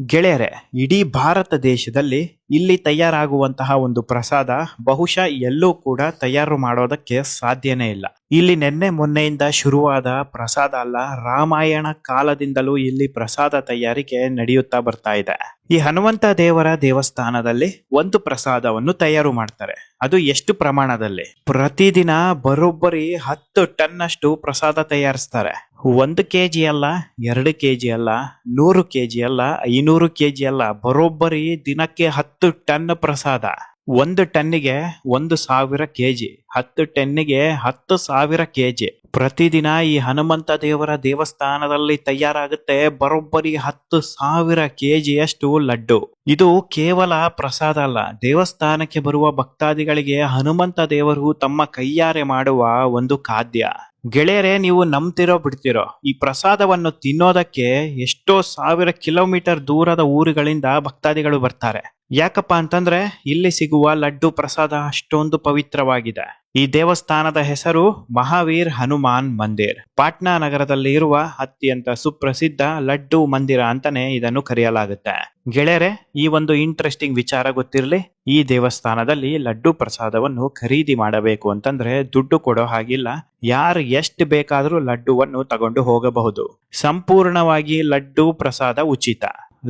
ಗೆಳೆಯರೆ, ಇಡೀ ಭಾರತ ದೇಶದಲ್ಲಿ ಇಲ್ಲಿ ತಯಾರಾಗುವಂತಹ ಒಂದು ಪ್ರಸಾದ ಬಹುಶಃ ಎಲ್ಲೂ ಕೂಡ ತಯಾರು ಮಾಡೋದಕ್ಕೆ ಸಾಧ್ಯನೇ ಇಲ್ಲ. ಇಲ್ಲಿ ನಿನ್ನೆ ಮೊನ್ನೆಯಿಂದ ಶುರುವಾದ ಪ್ರಸಾದ ಅಲ್ಲ, ರಾಮಾಯಣ ಕಾಲದಿಂದಲೂ ಇಲ್ಲಿ ಪ್ರಸಾದ ತಯಾರಿಕೆ ನಡೆಯುತ್ತಾ ಬರ್ತಾ ಇದೆ. ಈ ಹನುಮಂತ ದೇವರ ದೇವಸ್ಥಾನದಲ್ಲಿ ಒಂದು ಪ್ರಸಾದವನ್ನು ತಯಾರು ಮಾಡ್ತಾರೆ. ಅದು ಎಷ್ಟು ಪ್ರಮಾಣದಲ್ಲಿ? ಪ್ರತಿದಿನ ಬರೋಬ್ಬರಿ ಹತ್ತು ಟನ್ ಅಷ್ಟು ಪ್ರಸಾದ ತಯಾರಿಸ್ತಾರೆ. ಒಂದು ಕೆಜಿ ಅಲ್ಲ, ಎರಡು ಕೆಜಿ ಅಲ್ಲ, ನೂರು ಕೆಜಿ ಅಲ್ಲ, ಐನೂರು ಕೆಜಿ ಅಲ್ಲ, ಬರೋಬ್ಬರಿ ದಿನಕ್ಕೆ ಹತ್ತು ಟನ್ ಪ್ರಸಾದ. ಒಂದು ಟನ್ನಿಗೆ ಒಂದು ಸಾವಿರ ಕೆಜಿ, ಹತ್ತು ಟನ್ನಿಗೆ ಹತ್ತು ಸಾವಿರ ಕೆಜಿ. ಪ್ರತಿದಿನ ಈ ಹನುಮಂತ ದೇವರ ದೇವಸ್ಥಾನದಲ್ಲಿ ತಯಾರಾಗುತ್ತೆ ಬರೋಬ್ಬರಿ ಹತ್ತು ಸಾವಿರ ಕೆಜಿಯಷ್ಟು ಲಡ್ಡು. ಇದು ಕೇವಲ ಪ್ರಸಾದ ಅಲ್ಲ, ದೇವಸ್ಥಾನಕ್ಕೆ ಬರುವ ಭಕ್ತಾದಿಗಳಿಗೆ ಹನುಮಂತ ದೇವರು ತಮ್ಮ ಕೈಯಾರೆ ಮಾಡುವ ಒಂದು ಖಾದ್ಯ. ಗೆಳೆಯರೇ, ನೀವು ನಂಬ್ತಿರೋ ಬಿಡ್ತಿರೋ, ಈ ಪ್ರಸಾದವನ್ನು ತಿನ್ನೋದಕ್ಕೆ ಎಷ್ಟೋ ಸಾವಿರ ಕಿಲೋಮೀಟರ್ ದೂರದ ಊರುಗಳಿಂದ ಭಕ್ತಾದಿಗಳು ಬರ್ತಾರೆ. ಯಾಕಪ್ಪ ಅಂತಂದ್ರೆ ಇಲ್ಲಿ ಸಿಗುವ ಲಡ್ಡು ಪ್ರಸಾದ ಅಷ್ಟೊಂದು ಪವಿತ್ರವಾಗಿದೆ. ಈ ದೇವಸ್ಥಾನದ ಹೆಸರು ಮಹಾವೀರ್ ಹನುಮಾನ್ ಮಂದಿರ್. ಪಾಟ್ನಾ ನಗರದಲ್ಲಿ ಇರುವ ಅತ್ಯಂತ ಸುಪ್ರಸಿದ್ಧ ಲಡ್ಡು ಮಂದಿರ ಅಂತಾನೆ ಇದನ್ನು ಕರೆಯಲಾಗುತ್ತೆ. ಗೆಳೆಯರೆ, ಈ ಒಂದು ಇಂಟ್ರೆಸ್ಟಿಂಗ್ ವಿಚಾರ ಗೊತ್ತಿರಲಿ. ಈ ದೇವಸ್ಥಾನದಲ್ಲಿ ಲಡ್ಡು ಪ್ರಸಾದವನ್ನು ಖರೀದಿ ಮಾಡಬೇಕು ಅಂತಂದ್ರೆ ದುಡ್ಡು ಕೊಡೋ ಹಾಗಿಲ್ಲ. ಯಾರು ಎಷ್ಟು ಬೇಕಾದರೂ ಲಡ್ಡುವನ್ನು ತಗೊಂಡು ಹೋಗಬಹುದು. ಸಂಪೂರ್ಣವಾಗಿ ಲಡ್ಡು ಪ್ರಸಾದ ಉಚಿತ.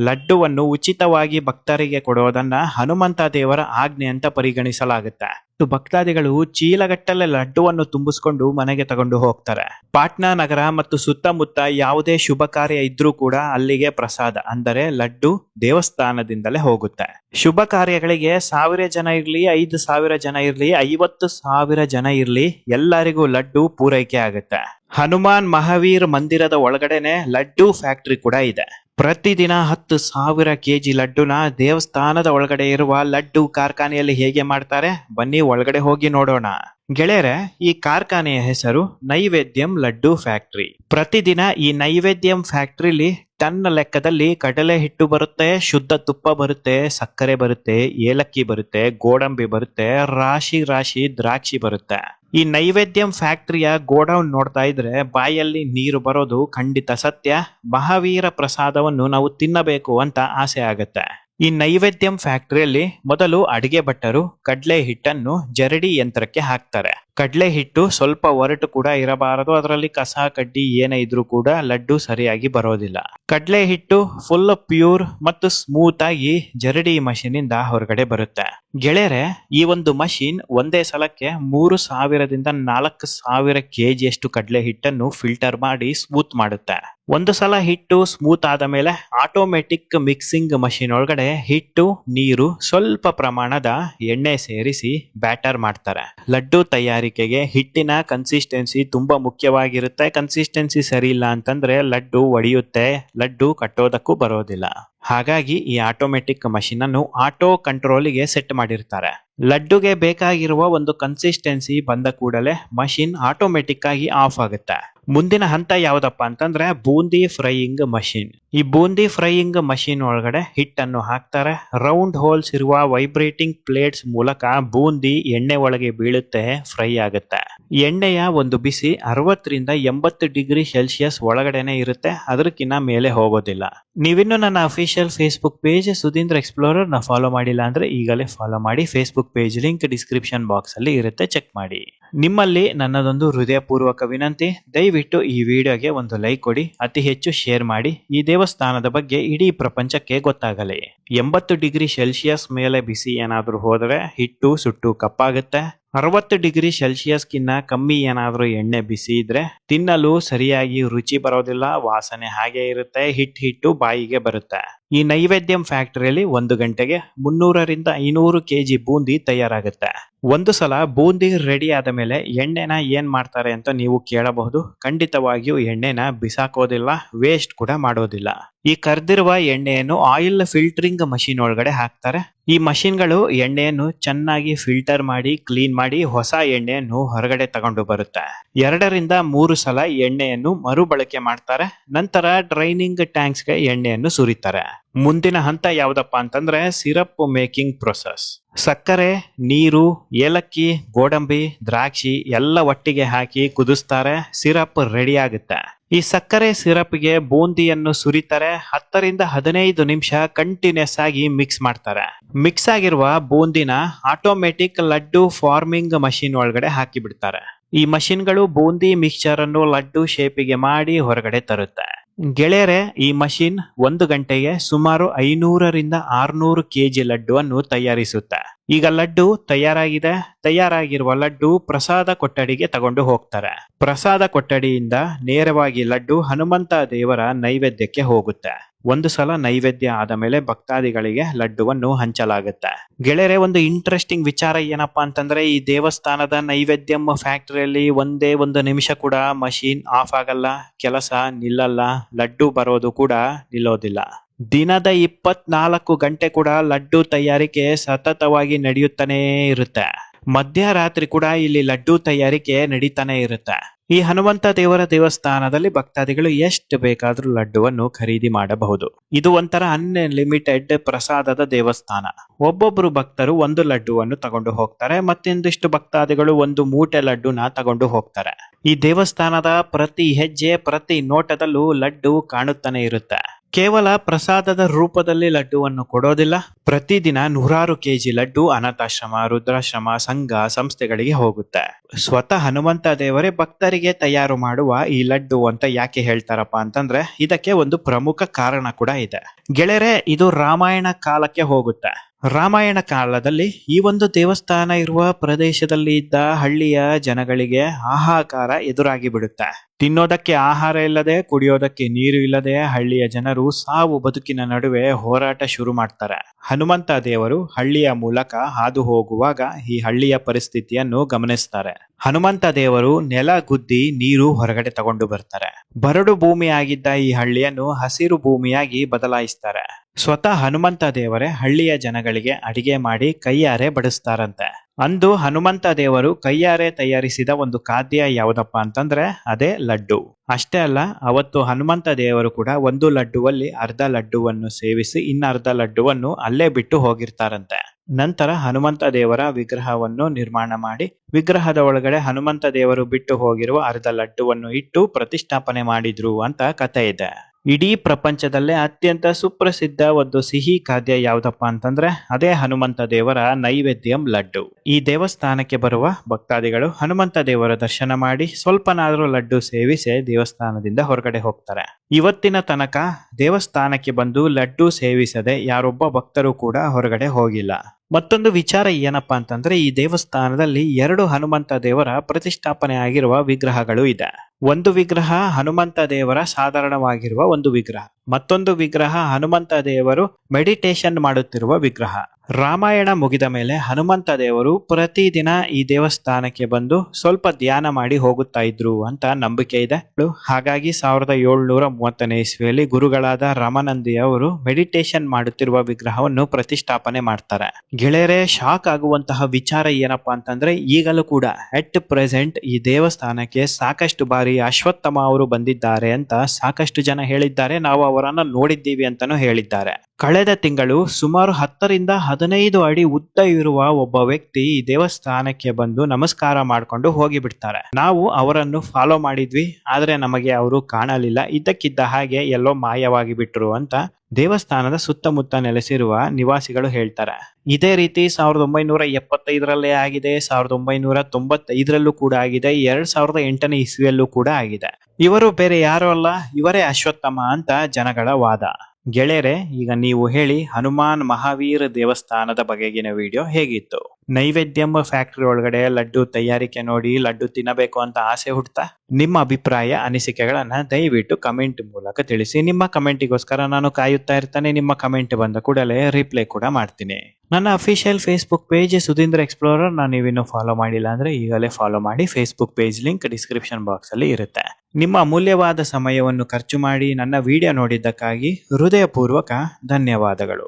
ಲಡ್ಡುವನ್ನು ಉಚಿತವಾಗಿ ಭಕ್ತರಿಗೆ ಕೊಡೋದನ್ನ ಹನುಮಂತ ದೇವರ ಆಜ್ಞೆ ಅಂತ ಪರಿಗಣಿಸಲಾಗುತ್ತೆ. ಭಕ್ತಾದಿಗಳು ಚೀಲಗಟ್ಟಲೆ ಲಡ್ಡುವನ್ನು ತುಂಬಿಸ್ಕೊಂಡು ಮನೆಗೆ ತಗೊಂಡು ಹೋಗ್ತಾರೆ. ಪಾಟ್ನಾ ನಗರ ಮತ್ತು ಸುತ್ತಮುತ್ತ ಯಾವುದೇ ಶುಭ ಕಾರ್ಯ ಇದ್ರೂ ಕೂಡ ಅಲ್ಲಿಗೆ ಪ್ರಸಾದ, ಅಂದರೆ ಲಡ್ಡು ದೇವಸ್ಥಾನದಿಂದಲೇ ಹೋಗುತ್ತೆ. ಶುಭ ಕಾರ್ಯಗಳಿಗೆ ಸಾವಿರ ಜನ ಇರ್ಲಿ, ಐದು ಸಾವಿರ ಜನ ಇರ್ಲಿ, ಐವತ್ತು ಸಾವಿರ ಜನ ಇರ್ಲಿ, ಎಲ್ಲರಿಗೂ ಲಡ್ಡು ಪೂರೈಕೆ ಆಗುತ್ತೆ. ಹನುಮಾನ್ ಮಹಾವೀರ್ ಮಂದಿರದ ಒಳಗಡೆನೆ ಲಡ್ಡು ಫ್ಯಾಕ್ಟರಿ ಕೂಡ ಇದೆ. ಪ್ರತಿದಿನ ಹತ್ತು ಸಾವಿರ ಕೆಜಿ ಲಡ್ಡುನ ದೇವಸ್ಥಾನದ ಒಳಗಡೆ ಇರುವ ಲಡ್ಡು ಕಾರ್ಖಾನೆಯಲ್ಲಿ ಹೇಗೆ ಮಾಡ್ತಾರೆ? ಬನ್ನಿ ಒಳಗಡೆ ಹೋಗಿ ನೋಡೋಣ. ಗೆಳೆಯರೆ, ಈ ಕಾರ್ಖಾನೆಯ ಹೆಸರು ನೈವೇದ್ಯಂ ಲಡ್ಡು ಫ್ಯಾಕ್ಟರಿ. ಪ್ರತಿದಿನ ಈ ನೈವೇದ್ಯಂ ಫ್ಯಾಕ್ಟ್ರಿಲಿ ಟನ್ ಲೆಕ್ಕದಲ್ಲಿ ಕಡಲೆ ಹಿಟ್ಟು ಬರುತ್ತೆ, ಶುದ್ಧ ತುಪ್ಪ ಬರುತ್ತೆ, ಸಕ್ಕರೆ ಬರುತ್ತೆ, ಏಲಕ್ಕಿ ಬರುತ್ತೆ, ಗೋಡಂಬಿ ಬರುತ್ತೆ, ರಾಶಿ ರಾಶಿ ದ್ರಾಕ್ಷಿ ಬರುತ್ತೆ. ಈ ನೈವೇದ್ಯಂ ಫ್ಯಾಕ್ಟರಿಯ ಗೋಡೌನ್ ನೋಡ್ತಾ ಇದ್ರೆ ಬಾಯಲ್ಲಿ ನೀರು ಬರೋದು ಖಂಡಿತ ಸತ್ಯ, ಮಹಾವೀರ ಪ್ರಸಾದವನ್ನು ನಾವು ತಿನ್ನಬೇಕು ಅಂತ ಆಸೆ ಆಗತ್ತೆ. ಈ ನೈವೇದ್ಯಂ ಫ್ಯಾಕ್ಟರಿಯಲ್ಲಿ ಮೊದಲು ಅಡಿಗೆ ಭಟ್ಟರು ಕಡ್ಲೆ ಹಿಟ್ಟನ್ನು ಜರಡಿ ಯಂತ್ರಕ್ಕೆ ಹಾಕ್ತಾರೆ. ಕಡ್ಲೆ ಹಿಟ್ಟು ಸ್ವಲ್ಪ ಒರಟು ಕೂಡ ಇರಬಾರದು. ಅದರಲ್ಲಿ ಕಸ, ಕಡ್ಡಿ ಏನೇ ಇದ್ರೂ ಕೂಡ ಲಡ್ಡು ಸರಿಯಾಗಿ ಬರೋದಿಲ್ಲ. ಕಡಲೆ ಹಿಟ್ಟು ಫುಲ್ ಪ್ಯೂರ್ ಮತ್ತು ಸ್ಮೂತ್ ಆಗಿ ಜರಡಿ ಮಷೀನ್ ಇಂದ ಹೊರಗಡೆ ಬರುತ್ತೆ. ಗೆಳೆಯರೆ, ಈ ಒಂದು ಮಷೀನ್ ಒಂದೇ ಸಲಕ್ಕೆ ಮೂರು ಸಾವಿರದಿಂದ ನಾಲ್ಕು ಸಾವಿರ ಕೆಜಿಯಷ್ಟು ಕಡಲೆ ಹಿಟ್ಟನ್ನು ಫಿಲ್ಟರ್ ಮಾಡಿ ಸ್ಮೂತ್ ಮಾಡುತ್ತೆ. ಒಂದು ಸಲ ಹಿಟ್ಟು ಸ್ಮೂತ್ ಆದ ಮೇಲೆ ಆಟೋಮೆಟಿಕ್ ಮಿಕ್ಸಿಂಗ್ ಮಷೀನ್ ಒಳಗಡೆ ಹಿಟ್ಟು, ನೀರು ಸ್ವಲ್ಪ ಪ್ರಮಾಣದ ಎಣ್ಣೆ ಸೇರಿಸಿ ಬ್ಯಾಟರ್ ಮಾಡ್ತಾರೆ. ಲಡ್ಡು ತಯಾರಿಕೆಗೆ ಹಿಟ್ಟಿನ ಕನ್ಸಿಸ್ಟೆನ್ಸಿ ತುಂಬಾ ಮುಖ್ಯವಾಗಿರುತ್ತೆ. ಕನ್ಸಿಸ್ಟೆನ್ಸಿ ಸರಿ ಇಲ್ಲ ಅಂತಂದ್ರೆ ಲಡ್ಡು ಒಡೆಯುತ್ತೆ. ಲಡ್ಡು ಕಟ್ಟೋದಕ್ಕೂ ಬರೋದಿಲ್ಲ. ಹಾಗಾಗಿ ಈ ಆಟೋಮೆಟಿಕ್ ಮಷೀನ್ ಅನ್ನು ಆಟೋ ಕಂಟ್ರೋಲಿಗೆ ಸೆಟ್ ಮಾಡಿರ್ತಾರೆ. ಲಡ್ಡುಗೆ ಬೇಕಾಗಿರುವ ಒಂದು ಕನ್ಸಿಸ್ಟೆನ್ಸಿ ಬಂದ ಕೂಡಲೇ ಮಷಿನ್ ಆಟೋಮೆಟಿಕ್ ಆಗಿ ಆಫ್ ಆಗುತ್ತೆ. ಮುಂದಿನ ಹಂತ ಯಾವ್ದಪ್ಪ ಅಂತಂದ್ರೆ ಬೂಂದಿ ಫ್ರೈಯಿಂಗ್ ಮಷಿನ್ ಈ ಬೂಂದಿ ಫ್ರೈಯಿಂಗ್ ಮಷಿನ್ ಒಳಗಡೆ ಹಿಟ್ಟನ್ನು ಹಾಕ್ತಾರೆ. ರೌಂಡ್ ಹೋಲ್ಸ್ ಇರುವ ವೈಬ್ರೇಟಿಂಗ್ ಪ್ಲೇಟ್ಸ್ ಮೂಲಕ ಬೂಂದಿ ಎಣ್ಣೆ ಒಳಗೆ ಬೀಳುತ್ತೆ ಫ್ರೈ ಆಗುತ್ತೆ. ಎಣ್ಣೆಯ ಒಂದು ಬಿಸಿ ಅರವತ್ತರಿಂದ ಎಂಬತ್ತು ಡಿಗ್ರಿ ಸೆಲ್ಸಿಯಸ್ ಒಳಗಡೆನೆ ಇರುತ್ತೆ ಅದಕ್ಕಿಂತ ಮೇಲೆ ಹೋಗೋದಿಲ್ಲ. ನೀವಿನ್ನು ನನ್ನ ಅಫಿಷಿಯಲ್ ಫೇಸ್ಬುಕ್ ಪೇಜ್ ಸುಧೀಂದ್ರ ನ ಫಾಲೋ ಮಾಡಿಲ್ಲ ಅಂದ್ರೆ ಈಗಲೇ ಫಾಲೋ ಮಾಡಿ Facebook page link description box ಅಲ್ಲಿ ಇರುತ್ತೆ ಚೆಕ್ ಮಾಡಿ. ನಿಮ್ಮಲ್ಲಿ ನನ್ನದೊಂದು ಹೃದಯಪೂರ್ವಕ ವಿನಂತಿ, ದಯವಿಟ್ಟು ಈ ವಿಡಿಯೋಗೆ ಒಂದು ಲೈಕ್ ಕೊಡಿ, ಅತಿ ಹೆಚ್ಚು ಶೇರ್ ಮಾಡಿ. ಈ ದೇವಸ್ಥಾನದ ಬಗ್ಗೆ ಇಡೀ ಪ್ರಪಂಚಕ್ಕೆ ಗೊತ್ತಾಗಲಿ. ಎಂಬತ್ತು ಡಿಗ್ರಿ ಸೆಲ್ಸಿಯಸ್ ಮೇಲೆ ಬಿಸಿ ಏನಾದ್ರೂ ಹೋದರೆ ಹಿಟ್ಟು, ಸುಟ್ಟು ಕಪ್ಪಾಗುತ್ತೆ. ಅರವತ್ತು ಡಿಗ್ರಿ ಸೆಲ್ಸಿಯಸ್ಗಿನ್ನ ಕಮ್ಮಿ ಏನಾದರೂ ಎಣ್ಣೆ ಬಿಸಿ ಇದ್ರೆ ತಿನ್ನಲು ಸರಿಯಾಗಿ ರುಚಿ ಬರೋದಿಲ್ಲ, ವಾಸನೆ ಹಾಗೆ ಇರುತ್ತೆ, ಹಿಟ್ ಹಿಟ್ಟು ಬಾಯಿಗೆ ಬರುತ್ತೆ. ಈ ನೈವೇದ್ಯಂ ಫ್ಯಾಕ್ಟರಿಯಲ್ಲಿ ಒಂದು ಗಂಟೆಗೆ ಮುನ್ನೂರರಿಂದ ಐನೂರು ಕೆಜಿ ಬೂಂದಿ ತಯಾರಾಗುತ್ತೆ. ಒಂದು ಸಲ ಬೂಂದಿ ರೆಡಿ ಆದ ಮೇಲೆ ಎಣ್ಣೆನ ಏನ್ ಮಾಡ್ತಾರೆ ಅಂತ ನೀವು ಕೇಳಬಹುದು. ಖಂಡಿತವಾಗಿಯೂ ಎಣ್ಣೆನ ಬಿಸಾಕೋದಿಲ್ಲ ವೇಸ್ಟ್ ಕೂಡ ಮಾಡೋದಿಲ್ಲ. ಈ ಕರ್ದಿರುವ ಎಣ್ಣೆಯನ್ನು ಆಯಿಲ್ ಫಿಲ್ಟರಿಂಗ್ ಮಷೀನ್ ಒಳಗಡೆ ಹಾಕ್ತಾರೆ. ಈ ಮಷಿನ್ಗಳು ಎಣ್ಣೆಯನ್ನು ಚೆನ್ನಾಗಿ ಫಿಲ್ಟರ್ ಮಾಡಿ ಕ್ಲೀನ್ ಮಾಡಿ ಹೊಸ ಎಣ್ಣೆಯನ್ನು ಹೊರಗಡೆ ತಗೊಂಡು ಬರುತ್ತೆ. ಎರಡರಿಂದ ಮೂರು ಸಲ ಎಣ್ಣೆಯನ್ನು ಮರುಬಳಕೆ ಮಾಡ್ತಾರೆ. ನಂತರ ಡ್ರೈನಿಂಗ್ ಟ್ಯಾಂಕ್ಸ್ಗೆ ಎಣ್ಣೆಯನ್ನು ಸುರಿತಾರೆ. ಮುಂದಿನ ಹಂತ ಯಾವ್ದಪ್ಪ ಅಂತಂದ್ರೆ ಸಿರಪ್ ಮೇಕಿಂಗ್ ಪ್ರೊಸೆಸ್ ಸಕ್ಕರೆ, ನೀರು, ಏಲಕ್ಕಿ, ಗೋಡಂಬಿ, ದ್ರಾಕ್ಷಿ ಎಲ್ಲ ಒಟ್ಟಿಗೆ ಹಾಕಿ ಕುದಿಸ್ತಾರೆ, ಸಿರಪ್ ರೆಡಿ ಆಗುತ್ತೆ. ಈ ಸಕ್ಕರೆ ಸಿರಪ್ಗೆ ಬೂಂದಿಯನ್ನು ಸುರಿತಾರೆ, ಹತ್ತರಿಂದ ಹದಿನೈದು ನಿಮಿಷ ಕಂಟಿನ್ಯೂಸ್ ಆಗಿ ಮಿಕ್ಸ್ ಮಾಡ್ತಾರೆ. ಮಿಕ್ಸ್ ಆಗಿರುವ ಬೂಂದಿನ ಆಟೋಮೆಟಿಕ್ ಲಡ್ಡು ಫಾರ್ಮಿಂಗ್ ಮಷಿನ್ ಒಳಗಡೆ ಹಾಕಿ ಬಿಡ್ತಾರೆ ಈ ಮಷಿನ್ಗಳು ಬೂಂದಿ ಮಿಕ್ಸ್ಚರ್ ಅನ್ನು ಲಡ್ಡು ಶೇಪಿಗೆ ಮಾಡಿ ಹೊರಗಡೆ ತರುತ್ತೆ. ಗೆಳೆಯರೆ, ಈ ಮಷಿನ್ ಒಂದು ಗಂಟೆಗೆ ಸುಮಾರು ಐನೂರರಿಂದ ಆರ್ನೂರು ಕೆಜಿ ಲಡ್ಡುವನ್ನು ತಯಾರಿಸುತ್ತೆ. ಈಗ ಲಡ್ಡು ತಯಾರಾಗಿದೆ, ತಯಾರಾಗಿರುವ ಲಡ್ಡು ಪ್ರಸಾದ ಕೊಠಡಿಗೆ ತಗೊಂಡು ಹೋಗ್ತಾರೆ. ಪ್ರಸಾದ ಕೊಠಡಿಯಿಂದ ನೇರವಾಗಿ ಲಡ್ಡು ಹನುಮಂತ ದೇವರ ನೈವೇದ್ಯಕ್ಕೆ ಹೋಗುತ್ತೆ. ಒಂದು ಸಲ ನೈವೇದ್ಯ ಆದ ಮೇಲೆ ಭಕ್ತಾದಿಗಳಿಗೆ ಲಡ್ಡುವನ್ನು ಹಂಚಲಾಗುತ್ತೆ. ಗೆಳೆಯರೆ, ಒಂದು ಇಂಟ್ರೆಸ್ಟಿಂಗ್ ವಿಚಾರ ಏನಪ್ಪಾ ಅಂತಂದ್ರೆ, ಈ ದೇವಸ್ಥಾನದ ನೈವೇದ್ಯಂ ಫ್ಯಾಕ್ಟರಿಯಲ್ಲಿ ಒಂದೇ ಒಂದು ನಿಮಿಷ ಕೂಡ ಮಷೀನ್ ಆಫ್ ಆಗಲ್ಲ, ಕೆಲಸ ನಿಲ್ಲಲ್ಲ, ಲಡ್ಡು ಬರೋದು ಕೂಡ ನಿಲ್ಲೋದಿಲ್ಲ. ದಿನದ ಇಪ್ಪತ್ನಾಲ್ಕು ಗಂಟೆ ಕೂಡ ಲಡ್ಡು ತಯಾರಿಕೆ ಸತತವಾಗಿ ನಡೆಯುತ್ತಾನೇ ಇರುತ್ತೆ. ಮಧ್ಯರಾತ್ರಿ ಕೂಡ ಇಲ್ಲಿ ಲಡ್ಡು ತಯಾರಿಕೆ ನಡೀತಾನೆ ಇರುತ್ತೆ. ಈ ಹನುಮಂತ ದೇವರ ದೇವಸ್ಥಾನದಲ್ಲಿ ಭಕ್ತಾದಿಗಳು ಎಷ್ಟು ಬೇಕಾದರೂ ಲಡ್ಡುವನ್ನು ಖರೀದಿ ಮಾಡಬಹುದು. ಇದು ಒಂಥರ ಅನ್ಲಿಮಿಟೆಡ್ ಪ್ರಸಾದದ ದೇವಸ್ಥಾನ. ಒಬ್ಬೊಬ್ರು ಭಕ್ತರು ಒಂದು ಲಡ್ಡುವನ್ನು ತಗೊಂಡು ಹೋಗ್ತಾರೆ, ಮತ್ತೊಂದಿಷ್ಟು ಭಕ್ತಾದಿಗಳು ಒಂದು ಮೂಟೆ ಲಡ್ಡುನ ತಗೊಂಡು ಹೋಗ್ತಾರೆ. ಈ ದೇವಸ್ಥಾನದ ಪ್ರತಿ ಹೆಜ್ಜೆ, ಪ್ರತಿ ನೋಟದಲ್ಲೂ ಲಡ್ಡು ಕಾಣುತ್ತಾನೆ ಇರುತ್ತೆ. ಕೇವಲ ಪ್ರಸಾದದ ರೂಪದಲ್ಲಿ ಲಡ್ಡುವನ್ನು ಕೊಡೋದಿಲ್ಲ. ಪ್ರತಿದಿನ ನೂರಾರು ಕೆಜಿ ಲಡ್ಡು ಅನಾಥಾಶ್ರಮ ರುದ್ರಾಶ್ರಮ ಸಂಘ, ಸಂಸ್ಥೆಗಳಿಗೆ ಹೋಗುತ್ತೆ. ಸ್ವತಃ ಹನುಮಂತ ದೇವರೇ ಭಕ್ತರಿಗೆ ತಯಾರು ಮಾಡುವ ಈ ಲಡ್ಡು ಅಂತ ಯಾಕೆ ಹೇಳ್ತಾರಪ್ಪ ಅಂತಂದ್ರೆ, ಇದಕ್ಕೆ ಒಂದು ಪ್ರಮುಖ ಕಾರಣ ಕೂಡ ಇದೆ. ಗೆಳೆಯರೆ, ಇದು ರಾಮಾಯಣ ಕಾಲಕ್ಕೆ ಹೋಗುತ್ತೆ. ರಾಮಾಯಣ ಕಾಲದಲ್ಲಿ ಈ ಒಂದು ದೇವಸ್ಥಾನ ಇರುವ ಪ್ರದೇಶದಲ್ಲಿ ಇದ್ದ ಹಳ್ಳಿಯ ಜನಗಳಿಗೆ ಹಾಹಾಕಾರ ಎದುರಾಗಿ ಬಿಡುತ್ತೆ. ತಿನ್ನೋದಕ್ಕೆ ಆಹಾರ ಇಲ್ಲದೆ, ಕುಡಿಯೋದಕ್ಕೆ ನೀರು ಇಲ್ಲದೆ ಹಳ್ಳಿಯ ಜನರು ಸಾವು ಬದುಕಿನ ನಡುವೆ ಹೋರಾಟ ಶುರು ಮಾಡ್ತಾರೆ. ಹನುಮಂತ ದೇವರು ಹಳ್ಳಿಯ ಮೂಲಕ ಹಾದು ಹೋಗುವಾಗ ಈ ಹಳ್ಳಿಯ ಪರಿಸ್ಥಿತಿಯನ್ನು ಗಮನಿಸ್ತಾರೆ. ಹನುಮಂತ ದೇವರು ನೆಲ ಗುದ್ದಿ ನೀರು ಹೊರಗಡೆ ತಗೊಂಡು ಬರ್ತಾರೆ. ಬರಡು ಭೂಮಿಯಾಗಿದ್ದ ಈ ಹಳ್ಳಿಯನ್ನು ಹಸಿರು ಭೂಮಿಯಾಗಿ ಬದಲಾಯಿಸ್ತಾರೆ. ಸ್ವತಃ ಹನುಮಂತ ದೇವರೇ, ಹಳ್ಳಿಯ ಜನಗಳಿಗೆ ಅಡಿಗೆ ಮಾಡಿ ಕೈಯಾರೆ ಬಡಿಸ್ತಾರಂತೆ. ಅಂದು ಹನುಮಂತ ದೇವರು ಕೈಯಾರೆ ತಯಾರಿಸಿದ ಒಂದು ಖಾದ್ಯ ಯಾವುದಪ್ಪ ಅಂತಂದ್ರೆ, ಅದೇ ಲಡ್ಡು. ಅಷ್ಟೇ ಅಲ್ಲ, ಅವತ್ತು ಹನುಮಂತ ದೇವರು ಕೂಡ ಒಂದು ಲಡ್ಡುವಲ್ಲಿ ಅರ್ಧ ಲಡ್ಡುವನ್ನು ಸೇವಿಸಿ ಇನ್ನ ಅರ್ಧ ಲಡ್ಡುವನ್ನು ಅಲ್ಲೇ ಬಿಟ್ಟು ಹೋಗಿರ್ತಾರಂತೆ. ನಂತರ ಹನುಮಂತ ದೇವರ ವಿಗ್ರಹವನ್ನು ನಿರ್ಮಾಣ ಮಾಡಿ, ವಿಗ್ರಹದ ಒಳಗಡೆ ಹನುಮಂತ ದೇವರು ಬಿಟ್ಟು ಹೋಗಿರುವ ಅರ್ಧ ಲಡ್ಡುವನ್ನು ಇಟ್ಟು ಪ್ರತಿಷ್ಠಾಪನೆ ಮಾಡಿದ್ರು ಅಂತ ಕಥೆ ಇದೆ. ಇಡೀ ಪ್ರಪಂಚದಲ್ಲೇ ಅತ್ಯಂತ ಸುಪ್ರಸಿದ್ಧ ಒಂದು ಸಿಹಿ ಖಾದ್ಯ ಯಾವುದಪ್ಪ ಅಂತಂದ್ರೆ ಅದೇ ಹನುಮಂತ ದೇವರ ನೈವೇದ್ಯಂ ಲಡ್ಡು. ಈ ದೇವಸ್ಥಾನಕ್ಕೆ ಬರುವ ಭಕ್ತಾದಿಗಳು ಹನುಮಂತ ದೇವರ ದರ್ಶನ ಮಾಡಿ ಸ್ವಲ್ಪನಾದ್ರೂ ಲಡ್ಡು ಸೇವಿಸಿ ದೇವಸ್ಥಾನದಿಂದ ಹೊರಗಡೆ ಹೋಗ್ತಾರೆ. ಇವತ್ತಿನ ತನಕ ದೇವಸ್ಥಾನಕ್ಕೆ ಬಂದು ಲಡ್ಡು ಸೇವಿಸದೆ ಯಾರೊಬ್ಬ ಭಕ್ತರು ಕೂಡ ಹೊರಗಡೆ ಹೋಗಿಲ್ಲ. ಮತ್ತೊಂದು ವಿಚಾರ ಏನಪ್ಪಾ ಅಂತಂದ್ರೆ ಈ ದೇವಸ್ಥಾನದಲ್ಲಿ ಎರಡು ಹನುಮಂತ ದೇವರ ಪ್ರತಿಷ್ಠಾಪನೆ ಆಗಿರುವ ವಿಗ್ರಹಗಳು ಇದೆ. ಒಂದು ವಿಗ್ರಹ ಹನುಮಂತ ದೇವರ ಸಾಧಾರಣವಾಗಿರುವ ಒಂದು ವಿಗ್ರಹ. ಮತ್ತೊಂದು ವಿಗ್ರಹ ಹನುಮಂತ ದೇವರು ಮೆಡಿಟೇಷನ್ ಮಾಡುತ್ತಿರುವ ವಿಗ್ರಹ. ರಾಮಾಯಣ ಮುಗಿದ ಮೇಲೆ ಹನುಮಂತ ದೇವರು ಪ್ರತಿದಿನ ಈ ದೇವಸ್ಥಾನಕ್ಕೆ ಬಂದು ಸ್ವಲ್ಪ ಧ್ಯಾನ ಮಾಡಿ ಹೋಗುತ್ತಾ ಇದ್ರು ಅಂತ ನಂಬಿಕೆ ಇದೆ. ಹಾಗಾಗಿ ಸಾವಿರದ ಏಳ್ನೂರ ಮೂವತ್ತನೇ ಇಸ್ವಿಯಲ್ಲಿ ಗುರುಗಳಾದ ರಾಮಾನಂದಿ ಅವರು ಮೆಡಿಟೇಷನ್ ಮಾಡುತ್ತಿರುವ ವಿಗ್ರಹವನ್ನು ಪ್ರತಿಷ್ಠಾಪನೆ ಮಾಡ್ತಾರೆ. ಗೆಳೆಯರೇ ಶಾಕ್ ಆಗುವಂತಹ ವಿಚಾರ ಏನಪ್ಪಾ ಅಂತಂದ್ರೆ ಈಗಲೂ ಕೂಡ ಅಟ್ ಪ್ರೆಸೆಂಟ್ ಈ ದೇವಸ್ಥಾನಕ್ಕೆ ಸಾಕಷ್ಟು ಬಾರಿ ಅಶ್ವತ್ಥಮ ಅವರು ಬಂದಿದ್ದಾರೆ ಅಂತ ಸಾಕಷ್ಟು ಜನ ಹೇಳಿದ್ದಾರೆ. ನಾವು ಅವರನ್ನ ನೋಡಿದ್ದೀವಿ ಅಂತಾನೂ ಹೇಳಿದ್ದಾರೆ. ಕಳೆದ ತಿಂಗಳು ಸುಮಾರು ಹತ್ತರಿಂದ ಹದಿನೈದು ಅಡಿ ಉದ್ದ ಇರುವ ಒಬ್ಬ ವ್ಯಕ್ತಿ ಈ ದೇವಸ್ಥಾನಕ್ಕೆ ಬಂದು ನಮಸ್ಕಾರ ಮಾಡಿಕೊಂಡು ಹೋಗಿ ಬಿಡ್ತಾರೆ. ನಾವು ಅವರನ್ನು ಫಾಲೋ ಮಾಡಿದ್ವಿ, ಆದರೆ ನಮಗೆ ಅವರು ಕಾಣಲಿಲ್ಲ. ಇದ್ದಕ್ಕಿದ್ದ ಹಾಗೆ ಎಲ್ಲೋ ಮಾಯವಾಗಿ ಬಿಟ್ರು ಅಂತ ದೇವಸ್ಥಾನದ ಸುತ್ತಮುತ್ತ ನೆಲೆಸಿರುವ ನಿವಾಸಿಗಳು ಹೇಳ್ತಾರೆ. ಇದೇ ರೀತಿ ಸಾವಿರದ ಒಂಬೈನೂರ ಎಪ್ಪತ್ತೈದರಲ್ಲೇ ಆಗಿದೆ, ಸಾವಿರದ ಒಂಬೈನೂರ ತೊಂಬತ್ತೈದರಲ್ಲೂ ಕೂಡ ಆಗಿದೆ, ಎರಡ್ ಸಾವಿರದ ಎಂಟನೇ ಇಸ್ವಿಯಲ್ಲೂ ಕೂಡ ಆಗಿದೆ. ಇವರು ಬೇರೆ ಯಾರು ಅಲ್ಲ, ಇವರೇ ಅಶ್ವತ್ಥಮ ಅಂತ ಜನಗಳ ವಾದ. ಗೆಳೆಯರೆ ಈಗ ನೀವು ಹೇಳಿ ಹನುಮಾನ್ ಮಹಾವೀರ ದೇವಸ್ಥಾನದ ಬಗೆಗಿನ ವಿಡಿಯೋ ಹೇಗಿತ್ತು? ನೈವೇದ್ಯಂ ಫ್ಯಾಕ್ಟರಿ ಒಳಗಡೆ ಲಡ್ಡು ತಯಾರಿಕೆ ನೋಡಿ ಲಡ್ಡು ತಿನ್ನಬೇಕು ಅಂತ ಆಸೆ ಹುಡ್ತಾ ನಿಮ್ಮ ಅಭಿಪ್ರಾಯ, ಅನಿಸಿಕೆಗಳನ್ನ ದಯವಿಟ್ಟು ಕಮೆಂಟ್ ಮೂಲಕ ತಿಳಿಸಿ. ನಿಮ್ಮ ಕಮೆಂಟಿಗೋಸ್ಕರ ನಾನು ಕಾಯುತ್ತಾ ಇರ್ತಾನೆ. ನಿಮ್ಮ ಕಮೆಂಟ್ ಬಂದ ಕೂಡಲೇ ರಿಪ್ಲೈ ಕೂಡ ಮಾಡ್ತೀನಿ. ನನ್ನ official Facebook page Sudhindra explorer. ನಾನು ನೀವಿನ್ನೂ ಫಾಲೋ ಮಾಡಿಲ್ಲ ಅಂದ್ರೆ ಈಗಲೇ ಫಾಲೋ ಮಾಡಿ. Facebook page link description box ಅಲ್ಲಿ ಇರುತ್ತೆ. ನಿಮ್ಮ ಅಮೂಲ್ಯವಾದ ಸಮಯವನ್ನು ಖರ್ಚು ಮಾಡಿ ನನ್ನ ವಿಡಿಯೋ ನೋಡಿದ್ದಕ್ಕಾಗಿ ಹೃದಯಪೂರ್ವಕ ಧನ್ಯವಾದಗಳು.